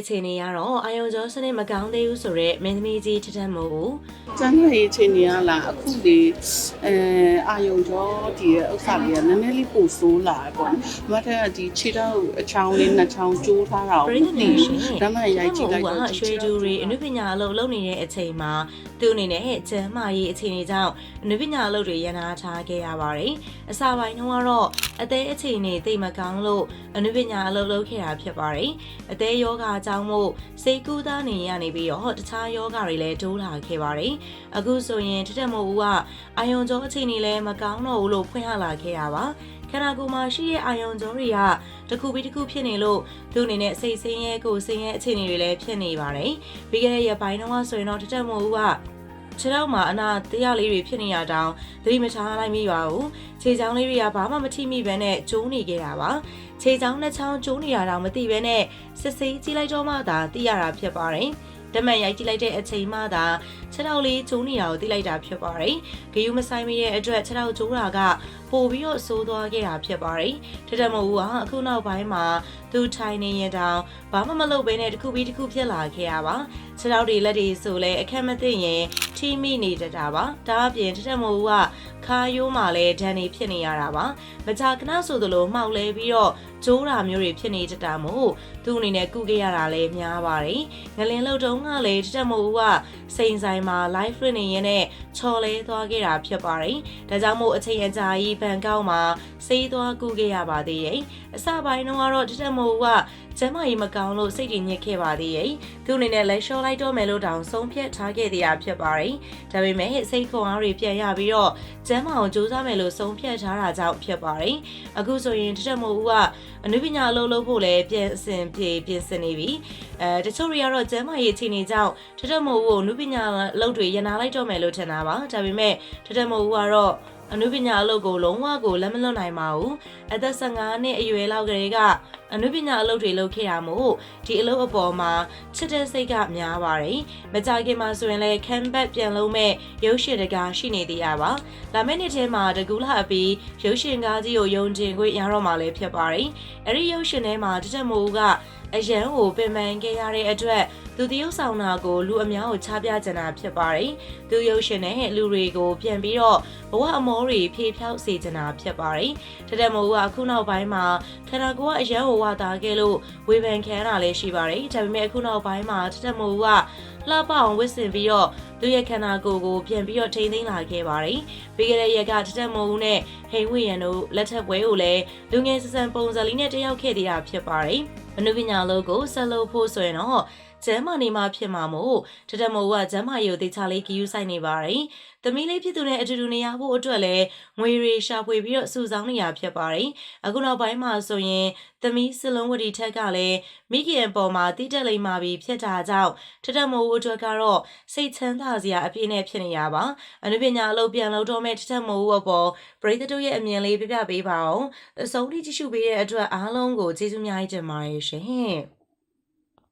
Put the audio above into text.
အခြေအနေကတော့အာယုံကျော်စနစ်မကောင်းသေးဘူးဆိုတော့မင်းသမီးကြီးထထမို့ကျန်းမာရေးအခြေအနေကလာအခုဒီအဲအာယုံကျော်ဒီရဲ့ဥစ္စာတွေကနည်းနည်းလေးပိုဆိုးလာပေါ့။မတ်တဲ့ဒီခြေထောက်အချောင်းလေးနှစ်ချောင်းကျိုးထားတာပကိုရိသတ်နေရှင်ဒါမှရိုက်ကြည့်လိုက်တော့အရွှေတူတွေအနုပညာအလုပ်လုပ်နေတဲ့အချိန်မှာသူ့အနေနဲ့ကျန်းမာရေးအခြေအနေကြောင့်အနုပညာအလုပ်တွေရန်နာထားခဲ့ရပါတယ်။အစာပိုင်းတုန်းကတော့အသေးအခြေအနေသိပ်မကောင်းလို့အနုပညာအလုပ်လုပ်ခဲ့တာဖြစ်ပါတယ်။အသေးယောဂအကြောင်းမို့စိတ်ကူးသားနေရနေပြီးတော့တခြားယောဂတွေလည်းတိုးလာခဲ့ပါတယ်။အခုဆိုရင်ထထမို့ဦးကအာယုံကျော်အခြေအနေလည်းမကောင်းတော့ဘူးလို့ဖွင့်ဟလာခဲ့ရပါ။ခန္ဓာကိုယ်မှာရှိတဲ့အာယုံကြောတွေကတစ်ခုပြီးတစ်ခုဖြစ်နေလို့သူ့အနေနဲ့စိတ်ဆင်းရဲကိုယ်ဆင်းရဲအခြေအနေတွေလည်းဖြစ်နေပါတယ်။ပြီးခဲ့တဲ့ရက်ပိုင်းတုန်းကဆိုရင်တော့တတက်မို့ဦးကခြေထောက်မှာအနာတရားလေးတွေဖြစ်နေရတောင်သတိမထားလိုက်မိပါဘူး။ခြေချောင်းလေးတွေကဘာမှမထိမိဘဲနဲ့ကျိုးနေခဲ့တာပါ။ ခြေချောင်းနှစ်ချောင်းကျိုးနေတာတောင်မသိဘဲနဲ့စစ်ဆေးကြည့်လိုက်တော့မှသာသိရတာဖြစ်ပါတယ်။ဓမ္မရိုက်ကြည့်လိုက်တဲ့အချိန်မှသာခြေထောက်လေးကျိုးနေတာကိုသိလိုက်တာဖြစ်ပါတယ်။ဂယုမဆိုင်မရဲ့အတွက်ခြေထောက်ကျိုးတာကပို့ပြီးတော့ဆိုးသွားခဲ့တာဖြစ်ပါတယ်။ထထမဟုတ်ကအခုနောက်ပိုင်းမှာသူထိုင်နေရင်တောင်ဘာမှမလုပ်ဘဲနဲ့တစ်ခုပြီးတစ်ခုဖြစ်လာခဲ့ရပါ။ခြေထောက်တွေလက်တွေဆိုလဲအခက်မသိရင်ထိမိနေတတ်တာပါ။ဒါအပြင်ထထမဟုတ်က ခါယိုးမှလည်းဒဏ်နေဖြစ်နေရတာပါ။မကြာခဏဆိုသလိုမှောက်လဲပြီးတော့ကျိုးတာမျိုးတွေဖြစ်နေတတ်တာမို့သူ့အနေနဲ့ကုခဲ့ရတာလည်းများပါတယ်။ငလင်းလုံတုံးကလည်းထထမဟုတ်က စိန်ဆိုင်မှာ live လွှင့်နေရင်နဲ့ချော်လဲသွားခဲ့တာဖြစ်ပါတယ်။ဒါကြောင့်မို့အချိန်အကြာကြီးဘန်ကောက်မှာစေးသွားကုခဲ့ရပါသေးရဲ့။အစပိုင်းတော့ကတော့ထထမို့ကကျမ်းမာရေးမကောင်းလို့စိတ်တွေညစ်ခဲ့ပါသေးရဲ့။သူ့အနေနဲ့လက်လျှော့လိုက်တော့မယ်လို့တောင်ဆုံးဖြတ်ထားခဲ့သေးတာဖြစ်ပါတယ်။ဒါပေမဲ့စိတ်ခွန်အားတွေပြန်ရပြီးတော့ကျမ်းမာအောင်ကြိုးစားမယ်လို့ဆုံးဖြတ်ထားတာကြောင့်ဖြစ်ပါတယ်။အခုဆိုရင်ထထမို့ကအနုပညာအလုပ်လုပ်ဖို့လည်းပြင်ဆင်ပြေပြင်ဆင်နေပြီ။ အဲတချို့တွေကတော့ကျမ်းမာရေးအခြေအနေကြောင့်ထထမို့ကိုအနုပညာအလုပ်တွေရန်နာလိုက်တော့မယ်လို့ထင်တာပါ။ဒါပေမဲ့ထထမို့ကတော့အနုပညာအလုပ်ကိုလုံးဝကိုလက်မလွတ်နိုင်ပါဘူး။အသက်15နှစ်အရွယ်လောက်ကလေးကအနုပညာအလုပ်တွေလုပ်ခဲ့ရမို့ဒီအလုပ်အပေါ်မှာချစ်တဲ့စိတ်ကများပါတယ်။မကြခင်မှာဆိုရင်လည်း canvas ပြန်လုံးမဲ့ရုပ်ရှင်တကာရှိနေသေးရပါ။လာမယ့်နှစ်ထဲမှာတကူလာအပြီးရုပ်ရှင်ကားကြီးကိုယုံကျင်ခွင့်ရတော့မှာလည်းဖြစ်ပါတယ်။အဲဒီရုပ်ရှင်ထဲမှာတတက်မိုးက အရန်ကိုပင်ပန်းခဲ့ရတဲ့အတွက်သူတရုပ်ဆောင်တာကိုလူအများကိုချပြကြတာဖြစ်ပါတယ်။သူရုပ်ရှင်နဲ့လူတွေကိုပြန်ပြီးတော့ဘဝအမောတွေဖြေဖြောက်စေချင်တာဖြစ်ပါတယ်။တတက်မိုးကအခုနောက်ပိုင်းမှာခန္ဓာကိုယ်ကအရန်ကိုဝါသားခဲ့လို့ဝေဖန်ခံရတာလည်းရှိပါတယ်။ဒါပေမဲ့အခုနောက်ပိုင်းမှာတတက်မိုးကလှပအောင်ဝစ်စင်ပြီးတော့သူရဲ့ခန္ဓာကိုယ်ကိုပြန်ပြီးတော့ထိန်းသိမ်းလာခဲ့ပါတယ်။ပြီးခဲ့တဲ့ရက်ကတတက်မိုးနဲ့ဟိန်ဝိရန်တို့လက်ထပ်ပွဲကိုလည်းလူငယ်စစံပုံစံလေးနဲ့တက်ရောက်ခဲ့သေးတာဖြစ်ပါတယ်။ အနုပညာလို့ကိုဆက်လုပ်ဖို့ဆိုရင်တော့ကျမ်းမာနေမှဖြစ်မှာမို့တတမိုးကကျမ်းမာရေးကိုတေချာလေးဂီယူဆိုင်နေပါတယ်။သမီးလေးဖြစ်သူနဲ့အတူတူနေရဖို့အတွက်လည်းငွေတွေရှာဖွေပြီးတော့စုဆောင်းနေရဖြစ်ပါတယ်။အခုနောက်ပိုင်းမှာဆိုရင်သမီးစလုံးဝတီထက်ကလည်းမိခင်အပေါ်မှာတိတက်လိမ့်မာပြီးဖြစ်တာကြောင့်တတမိုးအတွက်ကတော့စိတ်ချမ်းသာစရာအပြည့်နဲ့ဖြစ်နေရပါ။အနုပညာအလုပ်ပြန်လုပ်တော့မဲ့တတမိုးအပေါ်ပရိသတ်တို့ရဲ့အမြင်လေးပြပြပေးပါအောင်။အဆုံးထိကြည့်ရှုပေးတဲ့အတွက်အားလုံးကိုကျေးဇူးအများကြီးတင်ပါတယ်ရှင်။